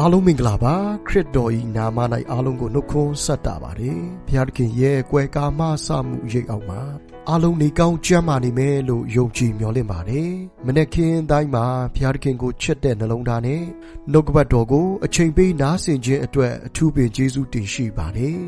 အားလုံးမင်္ဂလာပါခရစ်တော်ဤနာမ၌အားလုံးကိုနှုတ်ခွန်းဆက်တာပါတယ်ဘုရားသခင်ရဲ့ကွယ်ကာမဆမှုရိပ်အောင်မှာအားလုံးနေကောင်းကြမ်းမာနေမယ်လို့ယုံကြည်မျှော်လင့်ပါတယ်မနေ့ကင်းတိုင်းမှာဘုရားသခင်ကိုချစ်တဲ့နှလုံးသားနဲ့နှုတ်ကပတ်တော်ကိုအချိန်ပေးနားဆင်ခြင်းအတွက်အထူးပင်ကျေးဇူးတင်ရှိပါတယ်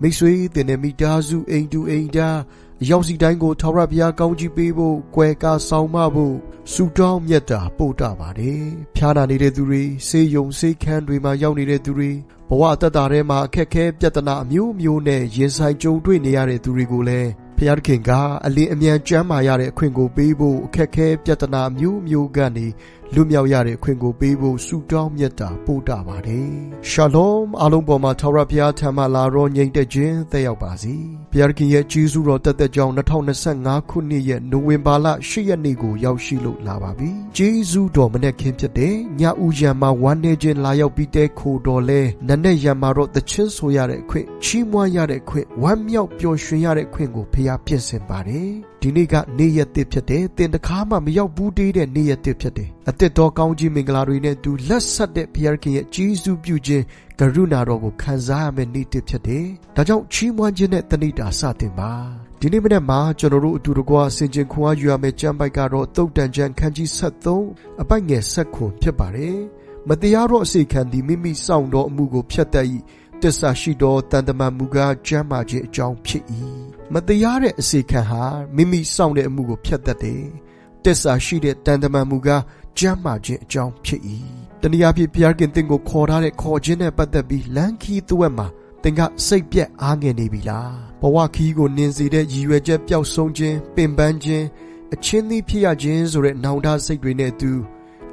မိတ်ဆွေတင်တဲ့မိသားစုအိမ်တူအိမ်သား အရောက်စီတိုင်းကိုထာဝရဘုရားကောင်းချီးပေးဖို့ကွယ်ကာဆောင်မဖို့ဆုတောင်းမြတ်တာပို့တာပါတယ်။ဖျားနာနေတဲ့သူတွေဆေးရုံဆေးခန်းတွေမှာရောက်နေတဲ့သူတွေဘဝအသက်တာထဲမှာအခက်အခဲပြဿနာအမျိုးမျိုးနဲ့ရင်ဆိုင်ကြုံတွေ့နေရတဲ့သူတွေကိုလည်းဖျားခင်ကအလင်းအမြန်ကျမ်းမာရတဲ့အခွင့်ကိုပေးဖို့အခက်အခဲပြဿနာမျိုးမျိုးကနေ လွတ်မြောက်ရတဲ့အခွင့်ကိုပေးဖို့ဆုတောင်းမြတ်တာပို့တာပါတယ်။ရှာလောမ်အားလုံးပေါ်မှာထာဝရဘုရားထံမှလာတော့ငြိမ်သက်ခြင်းသက်ရောက်ပါစေ။ဘုရားခင်ရဲ့ကြီးစုတော်တက်တဲ့ကြောင့်2025ခုနှစ်ရဲ့နိုဝင်ဘာလ10ရက်နေ့ကိုရောက်ရှိလို့လာပါပြီ။ကြီးစုတော်မနေ့ခင်းဖြစ်တဲ့ညဦးရံမှာဝမ်းနေခြင်းလာရောက်ပြီးတဲ့ခိုတော်လဲနက်နဲ့ရံမှာတော့တချင်းဆိုရတဲ့အခွင့်ချီးမွမ်းရတဲ့အခွင့်ဝမ်းမြောက်ပျော်ရွှင်ရတဲ့အခွင့်ကိုဖျားပြင်ဆင်ပါတယ်။ ဒီနေ့ကနေ့ရက်တစ်ဖြစ်တယ်။တင်တခါမှမရောက်ဘူးသေးတဲ့နေ့ရက်တစ်ဖြစ်တယ်။အသက်တော်ကောင်းကြီးမင်္ဂလာတွေနဲ့တူလက်ဆက်တဲ့ဘုရားခင်ရဲ့ကြီးစုပြုခြင်းကရုဏာတော်ကိုခံစားရမယ့်နေ့တစ်ဖြစ်တယ်။ဒါကြောင့်ချီးမွမ်းခြင်းနဲ့တဏိတာစတင်ပါ။ဒီနေ့မနေ့မှာကျွန်တော်တို့အတူတကွဆင်ခြင်ခွန်အားယူရမယ့်ကျမ်းပိုက်ကတော့တုတ်တန်ကျမ်းခန်းကြီး73အပိုက်ငယ်7ခွန်ဖြစ်ပါတယ်။မတရားသောအစေခံသည်မိမိစောင့်သောအမှုကိုဖျက်တတ်၏ တစ္ဆာရှိသောတန်တမန်မူကားကျမ်းမာခြင်းအကြောင်းဖြစ်၏မတရားတဲ့အစေခံဟာမိမိစောင့်တဲ့အမှုကိုဖျက်တတ်တယ်တစ္ဆာရှိတဲ့တန်တမန်မူကားကျမ်းမာခြင်းအကြောင်းဖြစ်၏တနည်းအားဖြင့်ဘုရားခင်တင့်ကိုခေါ်ထားတဲ့ခေါ်ခြင်းနဲ့ပတ်သက်ပြီးလမ်းခီးသွက်မှာသင်ကစိတ်ပြက်အားငယ်နေပြီလားဘဝခီးကိုနင်းစေတဲ့ရည်ရွယ်ချက်ပျောက်ဆုံးခြင်းပင်ပန်းခြင်းအချင်းသီးဖြစ်ရခြင်းဆိုတဲ့နောင်တစိတ်တွေနဲ့သူ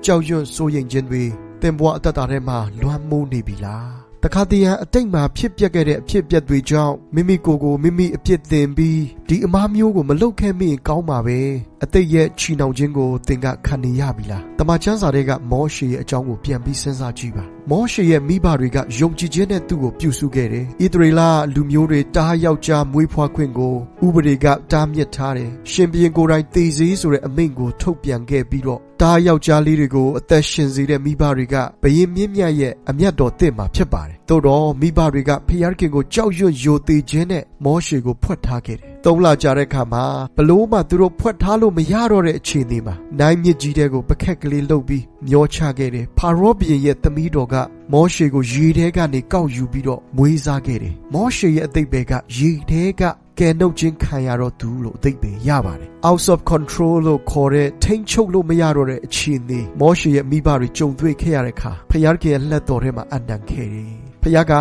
ကြောက်ရွံ့စိုးရိမ်ခြင်းတွေသင်ဘဝအတ္တထဲမှာလွှမ်းမိုးနေပြီလား တခါတည်းရန်အတိတ်မှာဖြစ်ပျက်ခဲ့တဲ့အဖြစ်အပျက်တွေကြောင့်မိမိကိုယ်ကိုမိမိအပြစ်တင်ပြီးဒီအမားမျိုးကိုမလုပ်ခဲ့မိရင်ကောင်းပါပဲအတိတ်ရဲ့ချီနှောင်ခြင်းကိုသင်ကခံနေရပြီလားတမန်ကျမ်းစာတွေကမောရှေရဲ့အကြောင်းကိုပြန်ပြီးစဉ်းစားကြည့်ပါ မောရှေရဲ့မိဘတွေကယုံကြည်ခြင်းနဲ့သူ့ကိုပြုစုခဲ့တယ်ဣသရေလလူမျိုးတွေတားယောက်ျားမွေးဖွားခွင့်ကိုဥပဒေကတားမြစ်ထားတယ်ရှင်ဘုရင်ကိုယ်တိုင်သေစေဆိုတဲ့အမိန့်ကိုထုတ်ပြန်ခဲ့ပြီးတော့တားယောက်ျားလေးတွေကိုအသက်ရှင်စေတဲ့မိဘတွေကဘယင်မြင့်မြတ်ရဲ့အမျက်တော်တစ်မှာဖြစ်ပါတယ်။သို့တော့မိဘတွေကဖျားခင်ကိုကြောက်ရွံ့ယိုသေးခြင်းနဲ့မောရှေကိုဖွက်ထားခဲ့တယ်။သုံးလကြာတဲ့အခါမှာဘလို့မှသူတို့ဖွက်ထားလို့မရတော့တဲ့အခြေအနေမှာနိုင်မြစ်ကြီးတဲ့ကိုပခက်ကလေးလှုပ်ပြီးမျောချခဲ့တယ်။ဖာရောဘုရင်ရဲ့သမီးတော်ကမောရှေကိုရေထဲကနေကောက်ယူပြီးတော့မွေးစားခဲ့တယ်။မောရှေရဲ့အသိပယ်ကရေထဲကကဲနှုတ်ခြင်းခံရတော့သူလို့အသိပယ်ရပါတယ်။ out of control လို့ခေါ်တဲ့ထိမ့်ချုပ်လို့မရတော့တဲ့အခြေအနေမောရှေရဲ့မိဘတွေကြုံတွေ့ခဲ့ရတဲ့အခါဖယားကရဲ့လက်တော်ထဲမှာအနံခဲ့တယ်။ဖယားက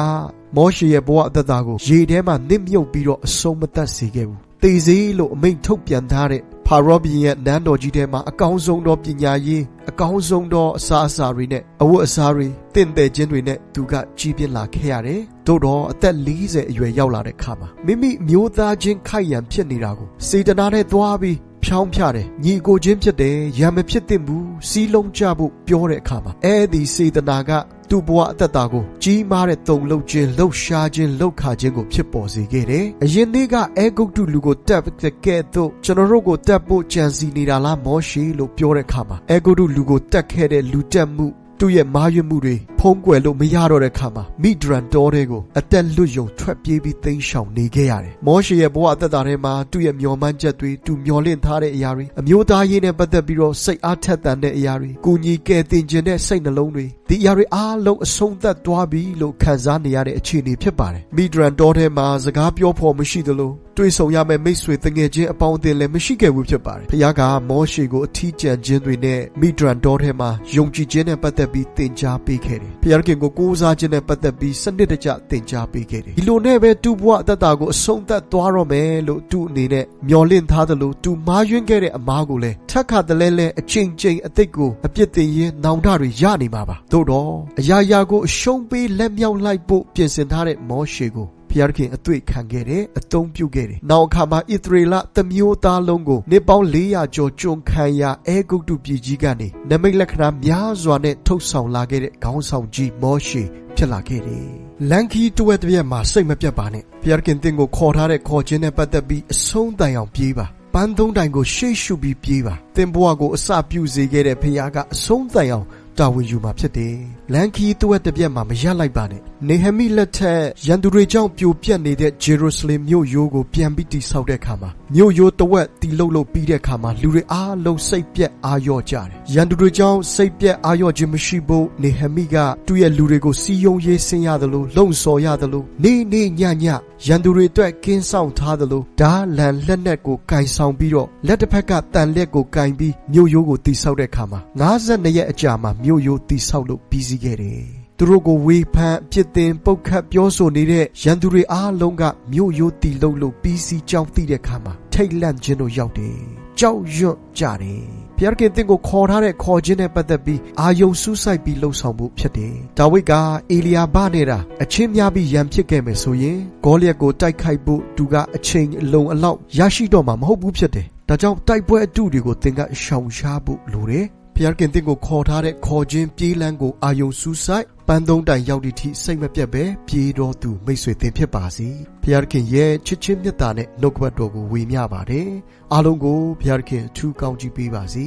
မောရှေရဲ့ဘဝအသက်တာကိုရေထဲမှာနစ်မြုပ်ပြီးတော့အဆုံးမသတ်စေခဲ့ဘူး။သေစေလို့အမိန့်ထုတ်ပြန်ထားတဲ့ဖာရောဘီရဲ့နန်းတော်ကြီးထဲမှာအကောင်းဆုံးသောပညာရေးအကောင်းဆုံးသောအစားအစာတွေနဲ့အဝတ်အစားတွေတင့်တယ်ခြင်းတွေနဲ့သူကကြီးပြင်းလာခဲ့ရတယ်။သို့တော့အသက်40အရွယ်ရောက်လာတဲ့အခါမှာမိမိမျိုးသားချင်းခိုက်ရန်ဖြစ်နေတာကိုစေတနာနဲ့သွားပြီးဖြောင်းဖြတယ်ညီကိုချင်းဖြစ်တယ်ရံမဖြစ်သင့်ဘူးစီးလုံးကြဖို့ပြောတဲ့အခါမှာအဲ့ဒီစေတနာက သူ့ဘဝအသက်တာကိုကြီးမားတဲ့တုံလှုပ်ခြင်းလှုပ်ရှားခြင်းလှုပ်ခါခြင်းကိုဖြစ်ပေါ်စေခဲ့တယ်။အရင်နေ့ကအဲဂုတ်တုလူကိုတက်တဲ့ကဲ့သို့ကျွန်တော်တို့ကိုတက်ဖို့ကြံစီနေတာလားမောရှေလို့ပြောတဲ့အခါမှာအဲဂုတ်တုလူကိုတက်ခဲ့တဲ့လူတက်မှု သူ့ရဲ့မားရွမှုတွေဖုံးကွယ်လို့မရတော့တဲ့ခါမှာမိဒရန်တော်တွေကိုအသက်လွတ်ယုံထွက်ပြေးပြီးသိမ်းရှောင်နေခဲ့ရတယ်။မောရှေရဲ့ဘဝအသက်တာထဲမှာသူ့ရဲ့မျော်မှန်းချက်တွေသူမျော်လင့်ထားတဲ့အရာတွေအမျိုးသားရေးနဲ့ပတ်သက်ပြီးတော့စိတ်အားထက်သန်တဲ့အရာတွေကိုကြီးကဲတင်ခြင်းတဲ့စိတ်နှလုံးတွေဒီအရာတွေအားလုံးအဆုံးသတ်သွားပြီလို့ခံစားနေရတဲ့အခြေအနေဖြစ်ပါတယ်။မိဒရန်တော်ထဲမှာစကားပြောဖို့မရှိသလို တွေ့ဆုံရမယ့်မိတ်ဆွေတငယ်ချင်းအပေါင်းအသင်းလည်းမရှိခဲ့ဘူးဖြစ်ပါတယ်။ဖခင်ကမောရှေကိုအထီးကျန်ခြင်းတွေနဲ့မိဒရန်တော်ထဲမှာယုံကြည်ခြင်းနဲ့ပတ်သက်ပြီးသင်ကြားပေးခဲ့တယ်။ဖခင်ကိုကိုးစားခြင်းနဲ့ပတ်သက်ပြီးစနစ်တကျသင်ကြားပေးခဲ့တယ်။ဒီလိုနဲ့ပဲသူ့ဘဝအသက်တာကိုအဆုံးသတ်သွားတော့မယ်လို့သူ့အနေနဲ့မျှော်လင့်ထားသလိုသူမားယွင်းခဲ့တဲ့အမားကိုလည်းထက်ခါတလဲလဲအချိန်ချင်းအသိကိုအပြစ်တင်ရင်းနောင်တတွေရနေမှာပါ။သို့တော့အရာရာကိုအရှုံးပေးလက်မြောက်လိုက်ဖို့ပြင်ဆင်ထားတဲ့မောရှေကို ဖျားခင်အတွေ့ခံခဲ့တယ်အသုံးပြုခဲ့တယ်။နောက်အခါမှာဣသရေလတမျိုးသားလုံးကိုနေပေါင်း400ကျော်ကျွန်းခံရအဲဂုတ်တုပြည်ကြီးကနေနမိတ်လက္ခဏာများစွာနဲ့ထုတ်ဆောင်လာခဲ့တဲ့ခေါင်းဆောင်ကြီးမောရှေဖြစ်လာခဲ့တယ်။လန်ကီတွဲတပြက်မှာစိတ်မပြတ်ပါနဲ့။ဖျားခင်တင်ကိုခေါ်ထားတဲ့ခေါ်ခြင်းနဲ့ပတ်သက်ပြီးအဆုံးတိုင်အောင်ပြေးပါ။ပန်းသုံးတိုင်ကိုရှေ့ရှုပြီးပြေးပါ။တင်ဘွားကိုအစပြုစေခဲ့တဲ့ဖျားကအဆုံးတိုင်အောင်တာဝန်ယူမှာဖြစ်တယ်။လန်ခီတဝက်တစ်ပြက်မှာမရလိုက်ပါနဲ့နေဟမိလက်ထက်ရန်သူတွေကြောင့်ပြိုပြက်နေတဲ့ဂျေရုဆလင်မြို့ရိုးကိုပြန်ပြီးတည်ဆောက်တဲ့အခါမှာမြို့ရိုးတဝက်တီလုတ်လုတ်ပြီးတဲ့အခါမှာလူတွေအားလုံးစိတ်ပြက်အာရော့ကြတယ်ရန်သူတွေကြောင့်စိတ်ပြက်အာရော့ခြင်းမရှိဖို့နေဟမိကသူ့ရဲ့လူတွေကိုစီယုံရေးဆင်းရသလိုလုံဆော်ရသလိုနေနေညညရန်သူတွေအတွက်ကင်းဆောင်ထားသလိုဓာလန်လက်နက်ကိုကင်ဆောင်ပြီးတော့လက်တစ်ဖက်ကတန်လက်ကိုကင်ပြီးမြို့ရိုးကိုတည်ဆောက်တဲ့အခါမှာ52ရက်အကြာမှာမြို့ရိုးတည်ဆောက်လို့ပြီးစီးခဲ့တယ် သူတို့ကိုဝေဖန်အပြစ်တင်ပုတ်ခတ်ပြောဆိုနေတဲ့ရန်သူတွေအားလုံးကမြို့ရိုးတီလုံလို့ပြီးစီးကြောင်းသိတဲ့ခါမှာထိတ်လန့်ခြင်းတို့ရောက်တယ်။ကြောက်ရွံ့ကြတယ်။ဘုရားခင်တင့်ကိုခေါ်ထားတဲ့ခေါ်ခြင်းနဲ့ပတ်သက်ပြီးအာယုံစူးစိုက်ပြီးလှုပ်ဆောင်မှုဖြစ်တယ်။ဒါဝိဒ်ကအေလီယာဘနေတာအချင်းများပြီးရန်ဖြစ်ခဲ့မယ်ဆိုရင်ဂေါလျက်ကိုတိုက်ခိုက်ဖို့သူကအချိန်အလုံးအလောက်ရရှိတော့မှာမဟုတ်ဘူးဖြစ်တယ်။ဒါကြောင့်တိုက်ပွဲအတုတွေကိုသင်ကရှောင်ရှားဖို့လိုတယ်။ဖျားခင်တင့်ကိုခေါ်ထားတဲ့ခေါ်ခြင်းပြေးလန်းကိုအာယုံစူးစိုက် ပန်းသုံးတိုင်ရောက်သည့်ထိစိတ်မပြတ်ပဲပြေးတော်သူမိတ်ဆွေတင်ဖြစ်ပါစေဖျားခင်ရဲ့ချစ်ချင်းမြတ်တာနဲ့နှုတ်ကပတ်တော်ကိုဝေမျှပါတယ်အားလုံးကိုဖျားခင်အထူးကောင်းချီးပေးပါစေ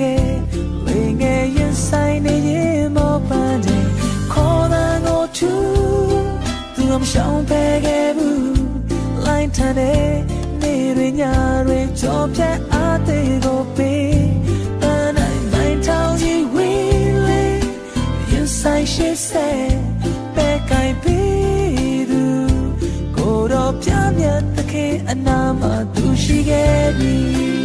ခဲ့လေငယ်ရင်ဆိုင်နေရင်မောပန်းနေခေါ်တဲ့ကိုချူသူမရှောင်ဖဲခဲ့ဘူးလိုင်းထန်တဲ့နေရညရကြောပြတ်အားသေးကိုပေးပန်းနိုင်မိုင်းထောင်ကြီးဝေးလေရင်ဆိုင်ရှိစေပဲကိုင်ပေးသူကိုတော့ပြမြတ်တခေအနာမသူရှိခဲ့ပြီ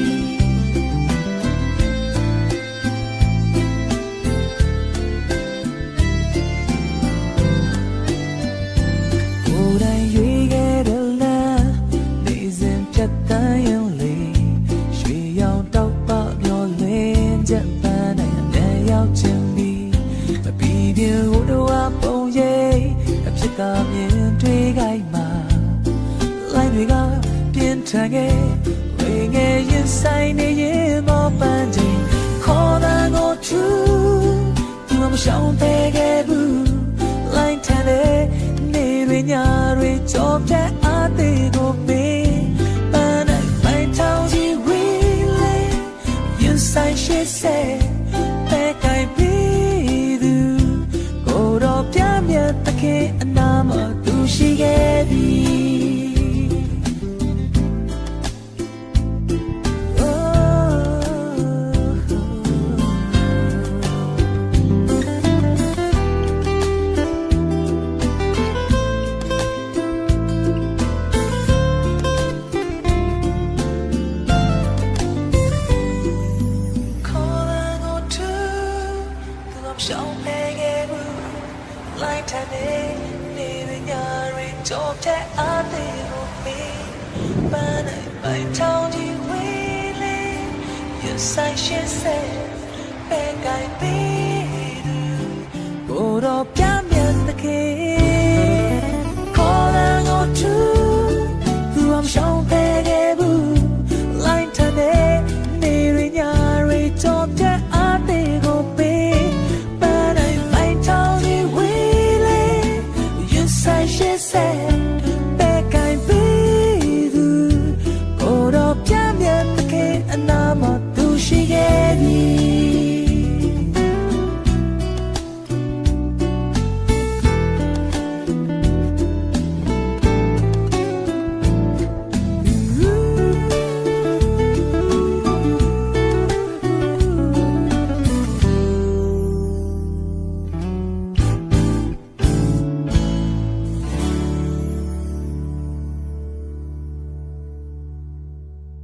အဖြစ်သာမြင်တွေ့ခိုင်းမှာလိုင်းတွေကပြင်းထန်ခဲ့ဝေငယ်ရင်ဆိုင်နေရင်မောပန်းခြင်းခေါ်တဲ့ကိုချူသူမရှောင်သေးခဲ့ဘူး line ထန်တဲ့နေရညရကြောပြတ်အားသေးကိုပေးပန်းနဲ့မိုင်းထောင်ကြီးဝေးလေ you say she say ပဲ သူ you say she said back I be ကိုတော့ပြမြတ်တခေ